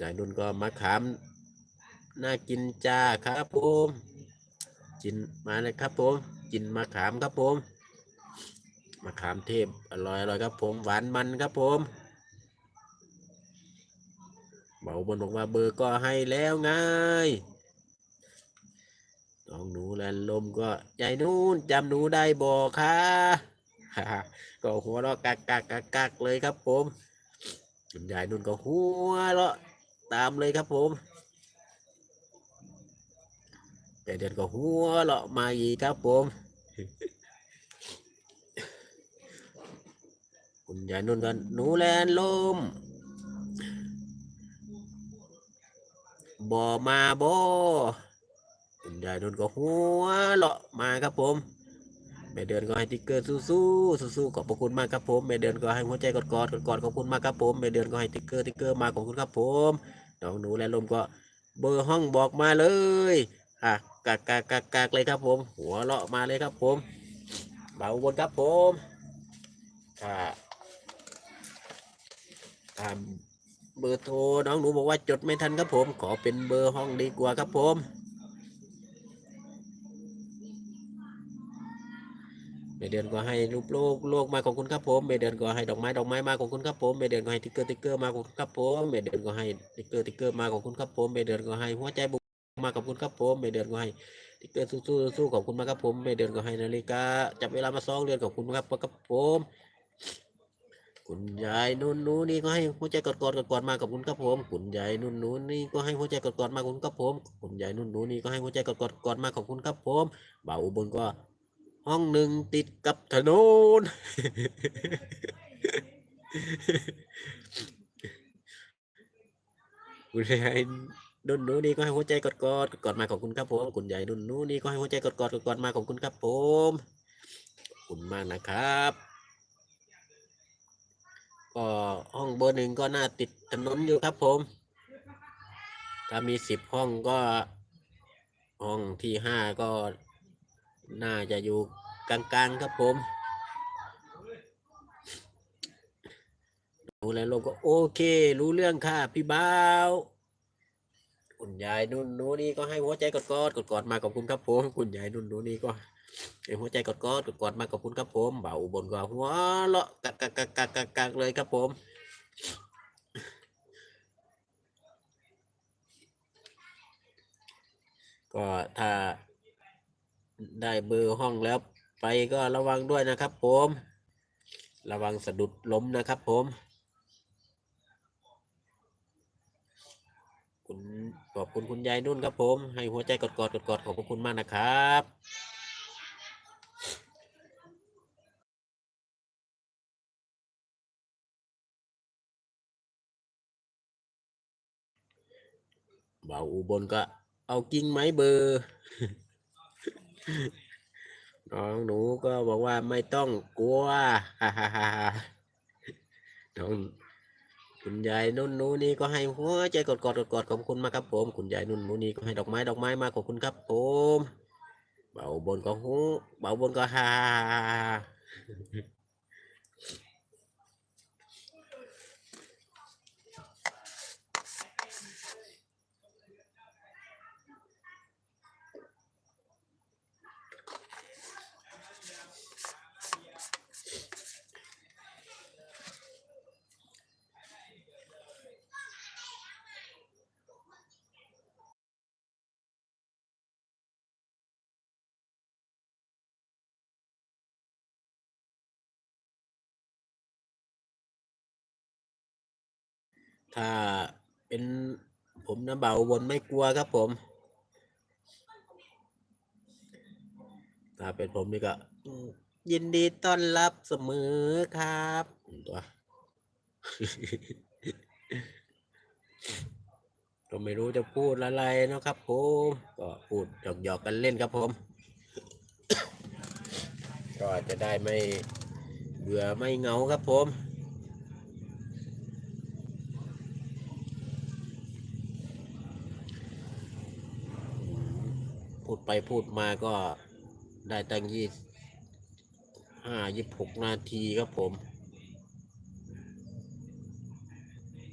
ยายนุ่นก็มะขามน่ากินจ้าครับผมกินมาเลยครับผมกินมะขามครับผมมะขามเทพอร่อยอร่อยครับผมหวานมันครับผมเบาบนบอกว่าเบอร์ก็ให้แล้วไงน้องหนูแลนลมก็ยายนุ่นจำหนูได้บอกค่ะก็หัวเราะกักกักกักกักเลยครับผมคุณยายนุ่นก็หัวเราะ ตามเลยครับผมแต่เดือนก็หัวเราะมาอีกครับผมคุณยายนุ่นก็หนูแลนลมบ่มาบ่คุณยายนุ่นก็หัวเราะมาครับผม ม่เดือนก็ให้ติ๊กเกอร์สู้ๆสู้ๆขอบพระคุณมากครับผมแม่เดือนก็ให้หัวใจกอดๆกอดๆขอบคุณมากครับผมแม่เดือนก็ให้ติ๊กเกอร์ติ๊กเกอร์มาขอบคุณครับผมน้องหนูและลมก็เบอร์ห้องบอกมาเลยอะกากากกากกากเลยครับผม หัวเราะมาเลยครับผมเบาบนครับผมค่ะตามเบอร์โทรน้องหนูบอกว่าจดไม่ทันครับผม ขอเป็นเบอร์ห้องดีกว่าครับผม เมเดือนก็ให้รูปโลกโลกมาของคุณครับผมเมเดือนก็ให้ดอกไม้ดอกไม้มาของคุณครับผมเมเดือนก็ให้ติ๊กเกอร์ติ๊กเกอร์มาของคุณครับผมเมเดือนก็ให้ติ๊กเกอร์ติ๊กเกอร์มาของคุณครับผมเมเดือนก็ให้หัวใจบุกมาของคุณครับผมเมเดือนก็ให้ติ๊กเกอร์สู้ๆสู้ของคุณมากครับผมเมเดือนก็ให้นาฬิกาจับเวลามาสองเดือนของคุณครับครับผมคุณยายนุ่นนู้นี่ก็ให้หัวใจกอดกอดกอดกอดมากับคุณครับผมคุณยายนุ่นนู้นี่ก็ให้หัวใจกอดกอดมาของคุณครับผมคุณยายนุ่นนูนี่ก็ให้หัวใจกอดกอดกอดมาของคุณครับผมบ่าวอุบลก็ ห้องหนึ่งติดกับถนน คุณยายนุ่นนู้นี่ก็ให้หัวใจกอดกอดกอดมาของคุณครับผมคุณยายนุ่นนู้นี่ก็ให้หัวใจกอดกอดกอดมาของคุณครับผมคุณมากนะครับ ก็ห้องเบอร์หนึ่งก็น่าติดถนนอยู่ครับผม ถ้ามีสิบห้องก็ ห้องที่ห้าก็ น่าจะอยู่กลางๆครับผมดูแลลมก็โอเค รู้เรื่องค่ะ พี่บ้าวคุณยายนุ่นนูนี่ก็ให้หัวใจกอดกอดกอดกอดมาขอบคุณครับผมคุณยายนุ่นนูนี่ก็ให้หัวใจกอดกอดกอดกอดมาขอบคุณครับผมเบาบนก็หัวเลาะกักกักกักกักกักเลยครับผมก็ถ้า ได้เบอร์ห้องแล้วไปก็ระวังด้วยนะครับผม ระวังสะดุดล้มนะครับผม คุณขอบคุณคุณยายนุ่นครับผม ให้หัวใจกอดกอดกอดกอดขอบคุณมากนะครับเบาอุบลก็เอากิ่งไม้เบอร์ น้องหนูก็บอกว่าไม่ต้องกลัวฮ่าฮ่าฮ่าฮ่าน้องคุณยายนุ่นหนูนี่ก็ให้หัวใจกอดกอดกอดกดขอบคุณมากครับ ผมคุณยายนุ่นหนูนี่ก็ให้ดอกไม้ดอกไม้มาขอบคุณครับ ผมเบาบนก็หูเบาบนก็ฮ่า ถ้าเป็นผมนะเบาบนไม่กลัวครับผม ถ้าเป็นผมนี่ก็ยินดีต้อนรับเสมอครับตัวก็ไม่รู้จะพูดอะไรนะครับผม ก็พูดหยอกๆกันเล่นครับผม ก็จะได้ไม่เบื่อไม่เหงาครับผม พูดไปพูดมาก็ได้ตั้งยี่ห้ายี่หกนาทีครับผม